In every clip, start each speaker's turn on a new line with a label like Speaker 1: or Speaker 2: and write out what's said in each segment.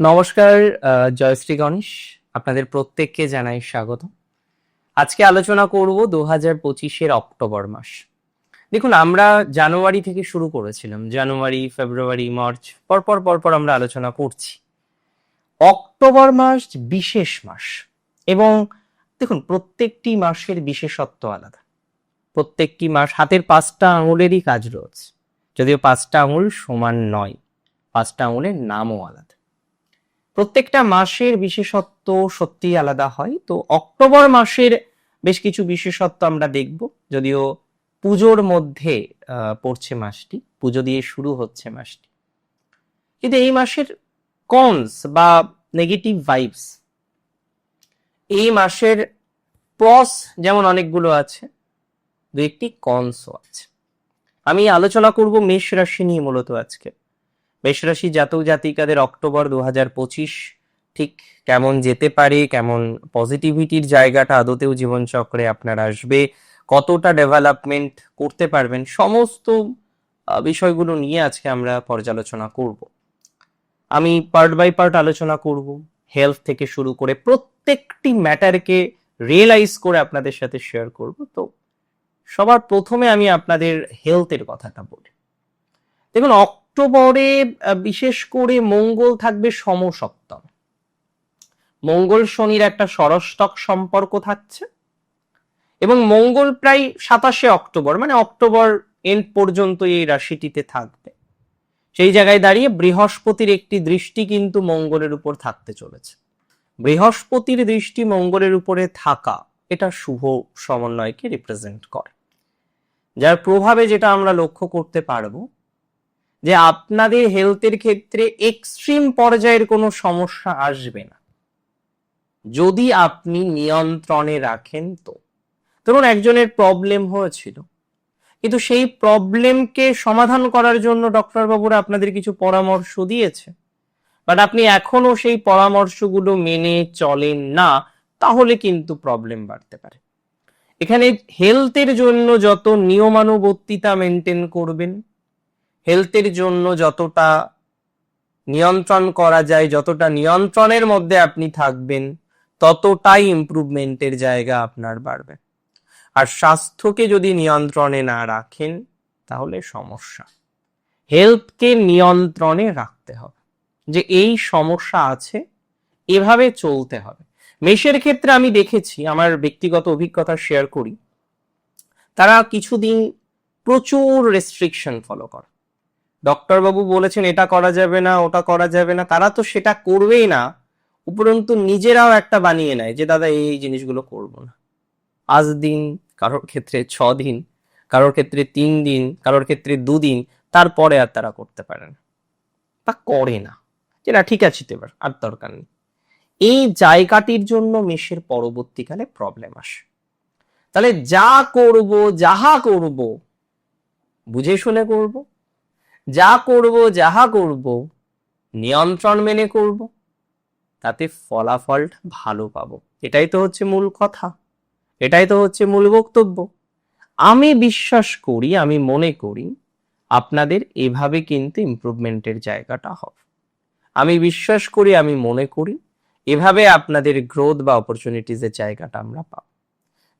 Speaker 1: নমস্কার জয়শ্রী গণেশ। আপনাদের প্রত্যেককে জানাই স্বাগত। আজকে আলোচনা করব দু হাজার পঁচিশের অক্টোবর মাস। দেখুন, আমরা জানুয়ারি থেকে শুরু করেছিলাম। জানুয়ারি, ফেব্রুয়ারি, মার্চ, পরপর পরপর আমরা আলোচনা করছি। অক্টোবর মাস বিশেষ মাস এবং দেখুন, প্রত্যেকটি মাসের বিশেষত্ব আলাদা। প্রত্যেকটি মাস হাতের পাঁচটা আঙুলেরই কাজ রয়েছে। যদিও পাঁচটা আঙুল সমান নয়, পাঁচটা আঙুলের নামও আলাদা। প্রত্যেকটা মাসের বিশেষত্ব সত্যিই আলাদা হয়। তো অক্টোবর মাসের বেশ কিছু বিশেষত্ব আমরা দেখব। যদিও পুজোর মধ্যে পড়ছে মাসটি। পুজো দিয়ে শুরু হচ্ছে মাসটি। কিন্তু এই মাসের কনস বা নেগেটিভ ভাইবস এই মাসের প্রস যেমন অনেকগুলো আছে দু একটি কনসও আছে। আমি আলোচনা করব মেষ রাশি নিয়ে মূলত আজকে। মেষ রাশি জাতক জাতিকাদের অক্টোবর দু হাজার পঁচিশ ঠিক কেমন যেতে পারে, কেমন পজিটিভিটির জায়গাটা আদতেও জীবনচক্রে আপনার আসবে, কতটা ডেভেলপমেন্ট করতে পারবেন, সমস্ত বিষয়গুলো নিয়ে আজকে আমরা পর্যালোচনা করব। আমি পার্ট বাই পার্ট আলোচনা করব হেলথ থেকে শুরু করে প্রত্যেকটি ম্যাটারকে রিয়েলাইজ করে আপনাদের সাথে শেয়ার করব। তো সবার প্রথমে আমি আপনাদের হেলথের কথাটা বলি। দেখুন অক্টোবরে বিশেষ করে মঙ্গল থাকবে সমসপ্তম। মঙ্গল শনির একটা সরস্তক সম্পর্ক থাকছে এবং মঙ্গল প্রায় সাতাশে অক্টোবর মানে অক্টোবর এন্ড পর্যন্ত এই রাশিটিতে থাকবে। সেই জায়গায় দাঁড়িয়ে বৃহস্পতির একটি দৃষ্টি কিন্তু মঙ্গলের উপর থাকতে চলেছে। বৃহস্পতির দৃষ্টি মঙ্গলের উপরে থাকা এটা শুভ সমন্বয়কে রিপ্রেজেন্ট করে। যার প্রভাবে যেটা আমরা লক্ষ্য করতে পারব যে আপনাদের হেলথের ক্ষেত্রে এক্সট্রিম পর্যায়ের কোনো সমস্যা আসবে না। যদি আপনি নিয়ন্ত্রণে রাখেন তো। ধরুন একজনের প্রবলেম হয়েছিল, কিন্তু সেই প্রবলেমকে সমাধান করার জন্য ডক্টর বাবুরা আপনাদের কিছু পরামর্শ দিয়েছে বাট আপনি এখনও সেই পরামর্শগুলো মেনে চলেন না, তাহলে কিন্তু প্রবলেম বাড়তে পারে। এখানে হেলথের জন্য যত নিয়মানুবর্তিতা মেনটেন করবেন হেলথের জন্য যতটা নিয়ন্ত্রণ করা যায়, যতটা নিয়ন্ত্রণের মধ্যে আপনি থাকবেন, ততটাই ইমপ্রুভমেন্টের জায়গা আপনার বাড়বে। আর স্বাস্থ্যকে যদি নিয়ন্ত্রণে না রাখেন, তাহলে সমস্যা। হেলথকে নিয়ন্ত্রণে রাখতে হবে। যে এই সমস্যা আছে, এভাবে চলতে হবে। মেষের ক্ষেত্রে আমি দেখেছি, আমার ব্যক্তিগত অভিজ্ঞতা শেয়ার করি, তারা কিছুদিন প্রচুর রেস্ট্রিকশন ফলো করে। ডক্টর বাবু বলেছেন, এটা করা যাবে না, ওটা করা যাবে না। তারা তো সেটা করবেই না, উপরন্তু নিজেরাও একটা বানিয়ে নেয় যে, দাদা, এই জিনিসগুলো করব না। আজ দিন, কারোর ক্ষেত্রে ছ দিন, কারোর ক্ষেত্রে তিন দিন, কারোর ক্ষেত্রে দুদিন, তারপরে আর তারা করতে পারে না। তা করে না। যে, না, ঠিক আছে এবার আর দরকার নেই। এই জায়গাটির জন্য মেষের পরবর্তীকালে প্রবলেম আসে। তাহলে যা করব, যাহা করব, বুঝে শুনে করব যা করব, যাহা করব, নিয়ন্ত্রণ মেনে করব, তাতে ফলাফলটা ভালো পাবো। এটাই তো হচ্ছে মূল কথা। এটাই তো হচ্ছে মূল বক্তব্য। আমি বিশ্বাস করি, আমি মনে করি, আপনাদের এভাবে কিন্তু ইমপ্রুভমেন্টের জায়গাটা হবে। আমি বিশ্বাস করি, আমি মনে করি, এভাবে আপনাদের গ্রোথ বা অপরচুনিটিজের জায়গাটা আমরা পাব।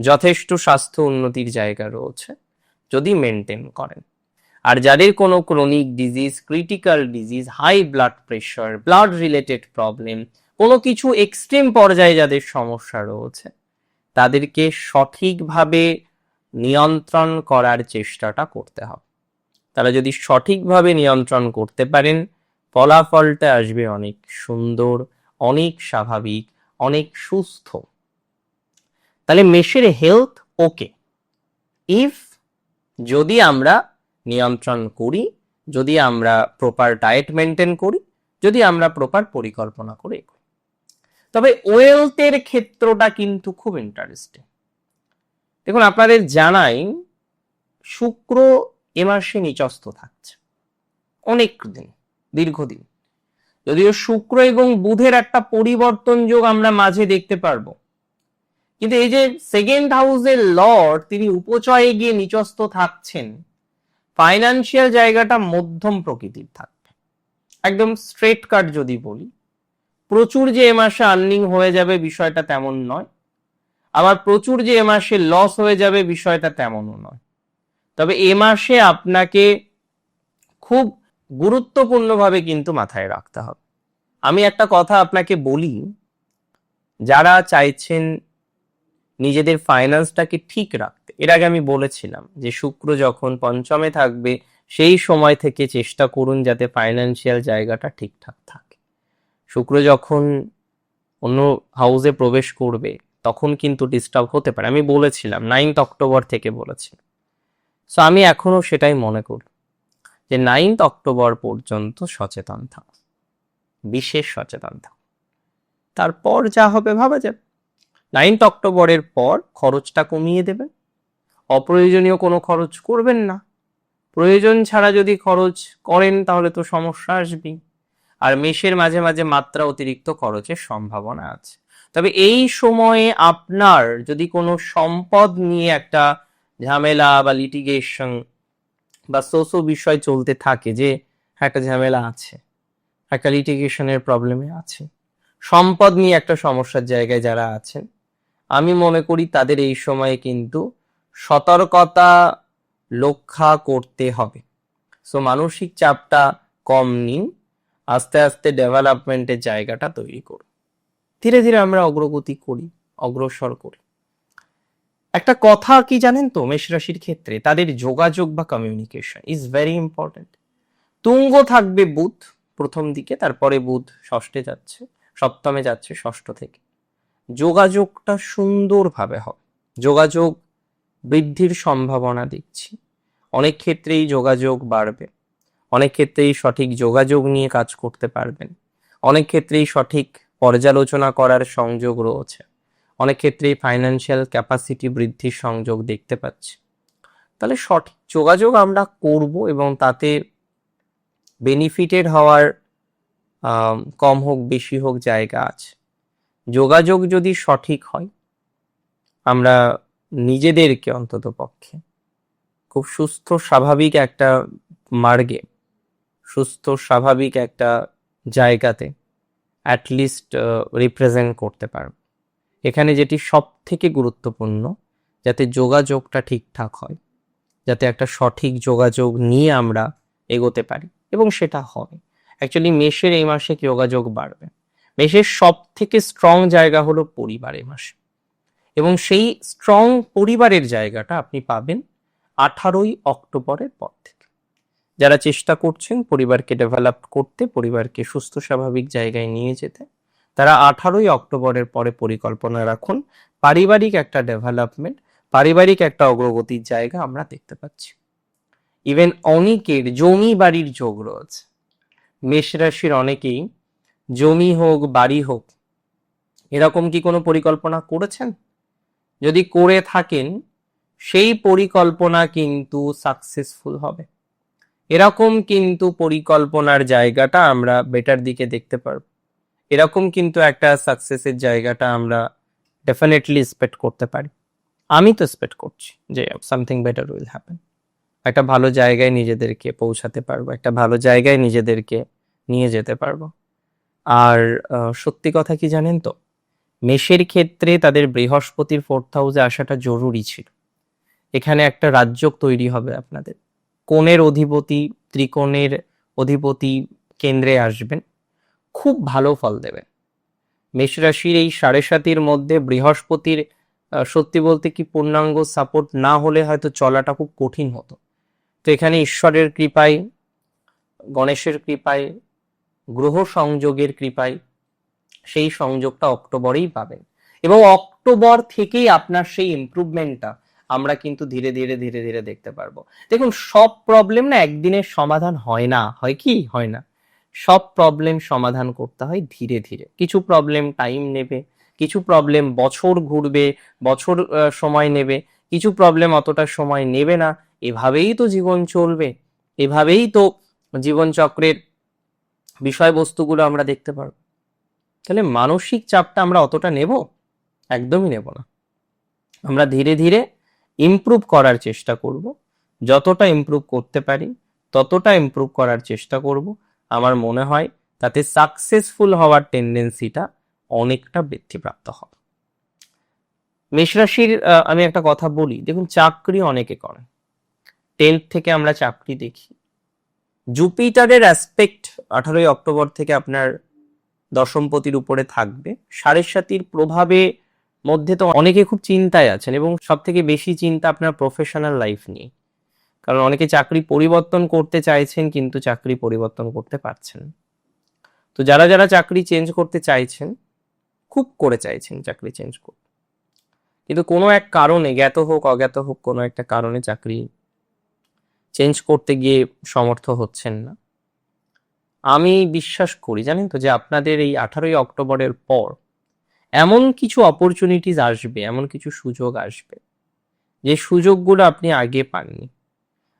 Speaker 1: যথেষ্ট স্বাস্থ্য উন্নতির জায়গা রয়েছে, যদি মেনটেন করেন। আর যাদের কোনো chronic disease critical disease high blood pressure blood related problem কোনো কিছু এক্সট্রিম পর্যায়ে যাদের সমস্যা রয়েছে, তাদেরকে সঠিকভাবে নিয়ন্ত্রণ করার চেষ্টাটা করতে হবে। তারা যদি সঠিকভাবে নিয়ন্ত্রণ করতে পারেন, ফলাফলটা আসবে অনেক সুন্দর, অনেক স্বাভাবিক, অনেক সুস্থ। তাহলে মেষের হেলথ ওকে ইফ যদি আমরা নিয়ন্ত্রণ করি, যদি আমরা প্রপার ডায়েট মেনটেন করি, যদি আমরা প্রপার পরিকল্পনা করে তবে ওয়েলথের ক্ষেত্রটা কিন্তু খুব ইন্টারেস্টিং দেখুন, আপনাদের জানাই শুক্র এ মাসে নিচস্থ থাকছে। অনেক দিন, দীর্ঘদিন। যদিও শুক্র এবং বুধের একটা পরিবর্তন যোগ আমরা মাঝে দেখতে পারব। কিন্তু এই যে সেকেন্ড হাউসের লর্ড তিনি উপচয়ে গিয়ে নিচস্থ থাকছেন ফাইনান্সিয়াল জায়গাটা মধ্যম প্রকৃতির থাকবে। একদম স্ট্রেট কাট যদি বলি, প্রচুর যে এ মাসে আর্নিং হয়ে যাবে বিষয়টা তেমন নয়, আবার প্রচুর যে এ মাসে লস হয়ে যাবে বিষয়টা তেমনও নয়। তবে এ মাসে আপনাকে খুব গুরুত্বপূর্ণভাবে কিন্তু মাথায় রাখতে হবে। আমি একটা কথা আপনাকে বলি, যারা চাইছেন নিজেদের ফাইন্যান্সটাকে ঠিক রাখতে। এর আগে আমি বলেছিলাম যে, শুক্র যখন পঞ্চমে থাকবে, সেই সময় থেকে চেষ্টা করুন যাতে ফাইন্যান্সিয়াল জায়গাটা ঠিকঠাক থাকে। শুক্র যখন অন্য হাউসে প্রবেশ করবে, তখন কিন্তু ডিস্টার্ব হতে পারে। আমি বলেছিলাম নাইনথ অক্টোবর থেকে বলেছিলাম। সো আমি এখনও সেটাই মনে করি যে নাইনথ অক্টোবর পর্যন্ত সচেতন থাক। বিশেষ সচেতন থাক। তারপর যা হবে, ভাবা যাবে নাইনথ অক্টোবরের পর খরচটা কমিয়ে দেবেন। অপ্রয়োজনীয় কোনো খরচ করবেন না। প্রয়োজন ছাড়া যদি খরচ করেন তাহলে তো সমস্যা আসবেই। আর মেষের মাঝে মাঝে মাত্রা অতিরিক্ত খরচের সম্ভাবনা আছে। তবে এই সময়ে আপনার যদি কোনো সম্পদ নিয়ে একটা ঝামেলা বা লিটিগেশন বা সোসো বিষয় চলতে থাকে যে একটা ঝামেলা আছে, একটা লিটিগেশনের প্রবলেমে আছে, সম্পদ নিয়ে একটা সমস্যার জায়গায় যারা আছেন আমি মনে করি তাদের এই সময়ে কিন্তু সতর্কতা রক্ষা করতে হবে। সো মানসিক চাপটা কম নিন, আস্তে আস্তে ডেভেলপমেন্টের জায়গাটা তৈরি করুন। ধীরে ধীরে আমরা অগ্রগতি করি, অগ্রসর করি। একটা কথা কি জানেন তো, মেষ রাশির ক্ষেত্রে তাদের যোগাযোগ বা কমিউনিকেশন ইজ ভেরি ইম্পর্টেন্ট তুঙ্গ থাকবে বুধ, প্রথম দিকে, তারপরে বুধ ষষ্ঠে যাচ্ছে, সপ্তমে যাচ্ছে, ষষ্ঠ থেকে। যোগাযোগটা সুন্দরভাবে হবে। যোগাযোগ বৃদ্ধির সম্ভাবনা দেখছি অনেক ক্ষেত্রেই যোগাযোগ বাড়বে। অনেক ক্ষেত্রেই সঠিক যোগাযোগ নিয়ে কাজ করতে পারবেন। অনেক ক্ষেত্রেই সঠিক পর্যালোচনা করার সংযোগ রয়েছে। অনেক ক্ষেত্রেই ফাইন্যান্সিয়াল ক্যাপাসিটি বৃদ্ধির সংযোগ দেখতে পাচ্ছি। তাহলে সঠিক যোগাযোগ আমরা করব এবং তাতে বেনিফিটেড হওয়ার কম হোক, বেশি হোক জায়গা আছে। যোগাযোগ যদি সঠিক হয়, আমরা নিজেদেরকে অন্তত পক্ষে খুব সুস্থ, স্বাভাবিক একটা মার্গে, সুস্থ, স্বাভাবিক একটা জায়গাতে অ্যাটলিস্ট রিপ্রেজেন্ট করতে পারব। এখানে যেটি সব থেকে গুরুত্বপূর্ণ, যাতে যোগাযোগটা ঠিকঠাক হয়, যাতে একটা সঠিক যোগাযোগ নিয়ে আমরা এগোতে পারি, এবং সেটা হবে। অ্যাকচুয়ালি মেষের এই মাসে যোগাযোগ বাড়বে। মেষের সব থেকে স্ট্রং জায়গা হলো পরিবার মাসে। এবং সেই স্ট্রং পরিবারের জায়গাটা আপনি পাবেন আঠারোই অক্টোবরের পর থেকে। যারা চেষ্টা করছেন পরিবারকে ডেভেলপ করতে, পরিবারকে সুস্থ, স্বাভাবিক জায়গায় নিয়ে যেতে, তারা আঠারোই অক্টোবরের পরে পরিকল্পনা রাখুন। পারিবারিক একটা ডেভেলপমেন্ট পারিবারিক একটা অগ্রগতির জায়গা আমরা দেখতে পাচ্ছি। ইভেন অনেকের জমি বাড়ির যোগ রয়েছে। মেষ রাশির অনেকেই জমি হোক, বাড়ি হোক, এরকম কি কোনো পরিকল্পনা করেছেন? যদি করে থাকেন, সেই পরিকল্পনা কিন্তু সাকসেসফুল হবে। এরকম কিন্তু পরিকল্পনার জায়গাটা আমরা বেটার দিকে দেখতে পারব। এরকম কিন্তু একটা সাকসেসের জায়গাটা আমরা ডেফিনেটলি এক্সপেক্ট করতে পারি। আমি তো এক্সপেক্ট করছি যে সামথিং বেটার উইল হ্যাপেন একটা ভালো জায়গায় নিজেদেরকে পৌঁছাতে পারব, একটা ভালো জায়গায় নিজেদেরকে নিয়ে যেতে পারব। আর সত্যি কথা কি জানেন তো? মেষের ক্ষেত্রে তাদের বৃহস্পতির ফোর্থ হাউসে আসাটা জরুরি ছিল। এখানে একটা রাজ্য তৈরি হবে আপনাদের। কোণের অধিপতি, ত্রিকোণের অধিপতি কেন্দ্রে আসবেন। খুব ভালো ফল দেবেন মেষ রাশির এই সাড়ে সাতির মধ্যে বৃহস্পতির সত্যি বলতে কি পূর্ণাঙ্গ সাপোর্ট না হলে হয়তো চলাটা খুব কঠিন হতো। তো এখানে ঈশ্বরের কৃপায়, গণেশের কৃপায় গ্রহ সংযোগের কৃপায় সেই সংযোগটা অক্টোবরেই পাবেন। এবং অক্টোবর থেকেই আপনার সেই ইমপ্রুভমেন্টটা আমরা কিন্তু ধীরে ধীরে ধীরে ধীরে দেখতে পারব। দেখুন, সব প্রবলেম না একদিনের সমাধান হয় না। হয় কি? হয় না। সব প্রবলেম সমাধান করতে হয় ধীরে ধীরে। কিছু প্রবলেম টাইম নেবে, কিছু প্রবলেম বছর ঘুরবে, বছর সময় নেবে। কিছু প্রবলেম অতটা সময় নেবে না। এভাবেই তো জীবন চলবে। এভাবেই তো জীবনচক্রের বিষয়বস্তুগুলো আমরা দেখতে পারব। তাহলে মানসিক চাপটা আমরা অতটা নেব? একদমই নেব না। আমরা ধীরে ধীরে ইমপ্রুভ করার চেষ্টা করব। যতটা ইমপ্রুভ করতে পারি, ততটা ইমপ্রুভ করার চেষ্টা করব। আমার মনে হয় তাতে সাকসেসফুল হওয়ার টেন্ডেন্সিটা অনেকটা বৃদ্ধিপ্রাপ্ত হবে। মেষরাশির আমি একটা কথা বলি। দেখুন, চাকরি অনেকে করে টেন্থ থেকে আমরা চাকরি দেখি। জুপিটারের অ্যাসপেক্ট আঠারোই অক্টোবর থেকে আপনার দশমপতির উপরে থাকবে। সাড়ে সাতির প্রভাবে মধ্যে তো অনেকে খুব চিন্তায় আছেন এবং সব থেকে বেশি চিন্তা আপনার প্রফেশনাল লাইফ নিয়ে। কারণ অনেকে চাকরি পরিবর্তন করতে চাইছেন কিন্তু চাকরি পরিবর্তন করতে পারছেন তো যারা যারা চাকরি চেঞ্জ করতে চাইছেন, খুব করে চাইছেন চাকরি চেঞ্জ করতে। কিন্তু কোনো এক কারণে, জ্ঞাত হোক, অজ্ঞাত হোক, কোনো একটা কারণে চাকরি চেঞ্জ করতে গিয়ে সমর্থ হচ্ছেন না। আমি বিশ্বাস করি, জানেন তো, যে আপনাদের এই আঠারোই অক্টোবরের পর এমন কিছু অপরচুনিটিস আসবে, এমন কিছু সুযোগ আসবে, যে সুযোগগুলো আপনি আগে পাননি।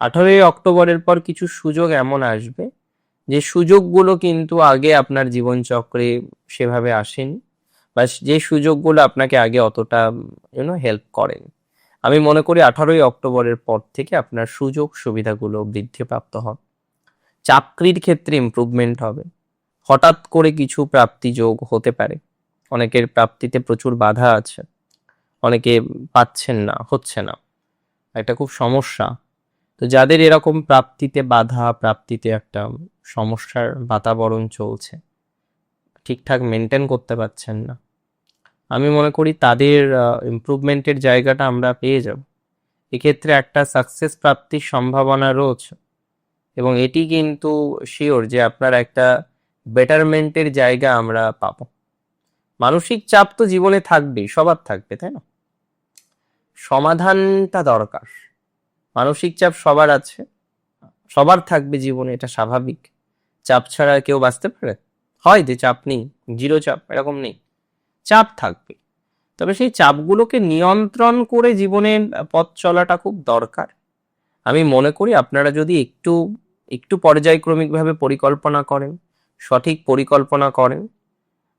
Speaker 1: আঠারোই অক্টোবরের পর কিছু সুযোগ এমন আসবে, যে সুযোগগুলো কিন্তু আগে আপনার জীবনচক্রে সেভাবে আসেনি, বা যে সুযোগগুলো আপনাকে আগে অতটা ইউনো হেল্প করেন। আমি মনে করি আঠারোই অক্টোবরের পর থেকে আপনার সুযোগ সুবিধাগুলো বৃদ্ধিপ্রাপ্ত হবে। চাকরির ক্ষেত্রে ইমপ্রুভমেন্ট হবে। হঠাৎ করে কিছু প্রাপ্তি যোগ হতে পারে। অনেকের প্রাপ্তিতে প্রচুর বাধা আছে। অনেকে পাচ্ছেন না, হচ্ছে না। এটা খুব সমস্যা। তো যাদের এরকম প্রাপ্তিতে বাধা, প্রাপ্তিতে একটা সমস্যার বাতাবরণ চলছে, ঠিকঠাক মেনটেন করতে পারছেন না। আমি মনে করি তাদের ইমপ্রুভমেন্টের জায়গাটা আমরা পেয়ে যাব। এক্ষেত্রে একটা সাকসেস প্রাপ্তির সম্ভাবনা রয়েছে। এবং এটি কিন্তু শিওর যে আপনার একটা বেটারমেন্টের জায়গা আমরা পাবো। মানসিক চাপ তো জীবনে থাকবেই, সবার থাকবে, তাই না? সমাধানটা দরকার। মানসিক চাপ সবার আছে, সবার থাকবে জীবনে, এটা স্বাভাবিক। চাপ ছাড়া কেউ বাঁচতে পারে? হয় যে চাপ নেই জিরো চাপ, এরকম নেই। চাপ থাকবে। তবে সেই চাপগুলোকে নিয়ন্ত্রণ করে জীবনের পথ চলাটা খুব দরকার। আমি মনে করি আপনারা যদি একটু একটু পর্যায়ক্রমিকভাবে পরিকল্পনা করেন, সঠিক পরিকল্পনা করেন,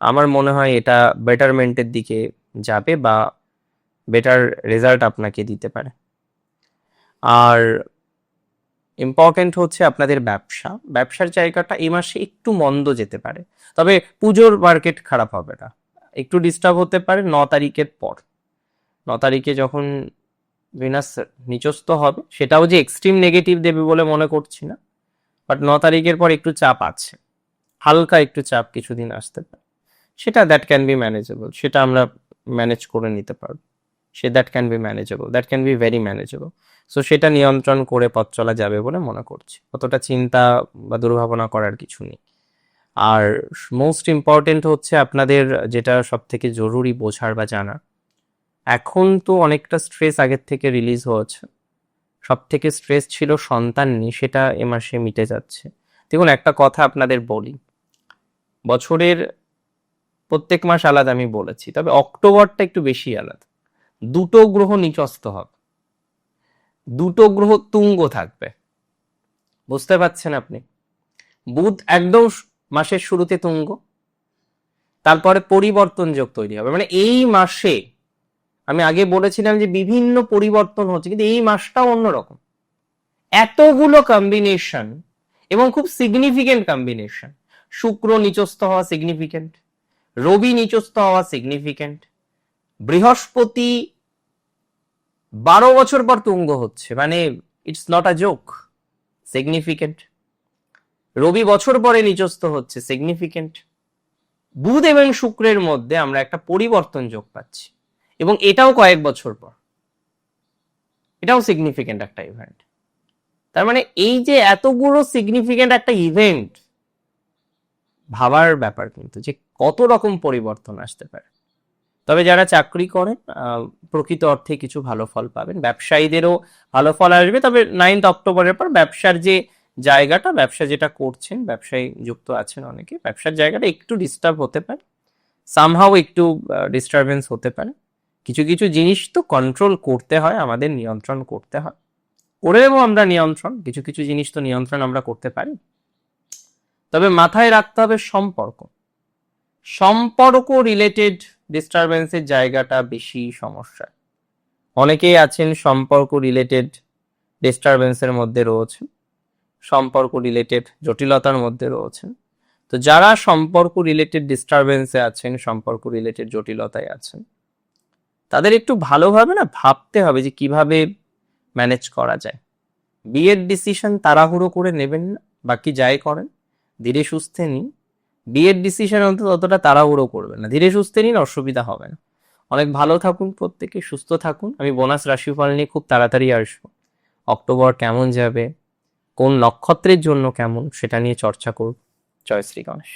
Speaker 1: আমার মনে হয় এটা বেটারমেন্টের দিকে যাবে বা বেটার রেজাল্ট আপনাকে দিতে পারে। আর ইম্পর্টেন্ট হচ্ছে আপনাদের ব্যবসা। ব্যবসার জায়গাটা এই মাসে একটু মন্দ যেতে পারে। তবে পুজোর মার্কেট খারাপ হবে না। একটু ডিস্টার্ব হতে পারে ন তারিখের পর। ন তারিখে যখন ভিনাস নিচস্ত হবে, সেটাও যে এক্সট্রিম নেগেটিভ দেবে বলে মনে করছি না বাট ন তারিখের পর একটু চাপ আছে। হালকা একটু চাপ কিছুদিন আসতে পারে। সেটা দ্যাট ক্যান বি ম্যানেজেবল সেটা আমরা ম্যানেজ করে নিতে পারব। সে that can be manageable that can be very manageable so সেটা নিয়ন্ত্রণ করে পথ চলা যাবে বলে মনে করছি। অতটা চিন্তা বা দুর্ভাবনা করার কিছু নেই। আর মোস্ট ইম্পর্টেন্ট হচ্ছে আপনাদের যেটা সব থেকে জরুরি বোঝার বা জানার। এখন তো অনেকটা স্ট্রেস আগের থেকে রিলিজ হয়েছে। সব থেকে স্ট্রেস ছিল সন্তান নিয়ে, সেটা এ মাসে মিটে যাচ্ছে। দেখুন, একটা কথা আপনাদের বলি। বছরের প্রত্যেক মাস আলাদা আমি বলেছি, তবে অক্টোবরটা একটু বেশি আলাদা। দুটো গ্রহ নিচস্ত হবে। দুটো গ্রহ তুঙ্গ থাকবে। বুঝতে পারছেন আপনি? বুধ একদম মাসের শুরুতে তুঙ্গ, তারপরে পরিবর্তন যোগ তৈরি হবে। মানে এই মাসে আমি আগে বলেছিলাম যে বিভিন্ন পরিবর্তন হচ্ছে, কিন্তু এই মাসটা অন্যরকম। এতগুলো কম্বিনেশন এবং খুব সিগনিফিকেন্ট কম্বিনেশন শুক্র নিচস্থ হওয়া সিগনিফিকেন্ট রবি নিচস্থ হওয়া সিগনিফিকেন্ট বৃহস্পতি বারো বছর পর তুঙ্গ হচ্ছে। মানে it's not a joke significant রবি বছর পরে নিচস্থ হচ্ছে সিগনিফিকেন্ট বুধ এবং শুক্রের মধ্যে আমরা একটা পরিবর্তন যোগ পাচ্ছি, এবং এটাও কয়েক বছর পর। এটাও সিগনিফিকেন্ট একটা ইভেন্ট তার মানে এই যে এতগুলো সিগনিফিকেন্ট একটা ইভেন্ট ভাবার ব্যাপার কিন্তু যে কত রকম পরিবর্তন আসতে পারে। তবে যারা চাকরি করেন প্রকৃত অর্থে কিছু ভালো ফল পাবেন। ব্যবসায়ীদেরও ভালো ফল আসবে, তবে নাইন্থ অক্টোবরের পর ব্যবসার যে জায়গাটা, ব্যবসা যেটা করছেন, ব্যবসায়ী যুক্ত আছেন অনেকে, ব্যবসার জায়গাটা একটু ডিস্টার্ব হতে পারে। সামহাও একটু ডিস্টারবেন্স হতে পারে। কিছু কিছু জিনিস তো কন্ট্রোল করতে হয়, আমাদের নিয়ন্ত্রণ করতে হয়। করে দেবো আমরা নিয়ন্ত্রণ, কিছু কিছু জিনিস তো নিয়ন্ত্রণ আমরা করতে পারি। তবে মাথায় রাখতে হবে সম্পর্ক। সম্পর্ক রিলেটেড ডিস্টারবেন্সের জায়গাটা বেশি সমস্যা। অনেকেই আছেন সম্পর্ক রিলেটেড ডিস্টারবেন্সের মধ্যে রয়েছেন। সম্পর্ক রিলেটেড জটিলতার মধ্যে রয়েছেন। তো যারা সম্পর্ক রিলেটেড ডিস্টারবেন্সে আছেন, সম্পর্ক রিলেটেড জটিলতায় আছেন, তাদের একটু ভালোভাবে না ভাবতে হবে যে কীভাবে ম্যানেজ করা যায়। বিয়ের ডিসিশন তাড়াহুড়ো করে নেবেন না, বাকি যাই করেন, ধীরে সুস্থে নিন। বিয়ের ডিসিশন অন্তত অতটা তাড়াহুড়ো করবেন না, ধীরে সুস্থে নিন, অসুবিধা হবে না। অনেক ভালো থাকুন প্রত্যেকে, সুস্থ থাকুন। আমি বোনাস রাশিফল নিয়ে খুব তাড়াতাড়ি আসব। অক্টোবর কেমন যাবে? কোন নক্ষত্রের জন্য কেমন সেটা নিয়ে চর্চা করব। জয় শ্রী গণেশ।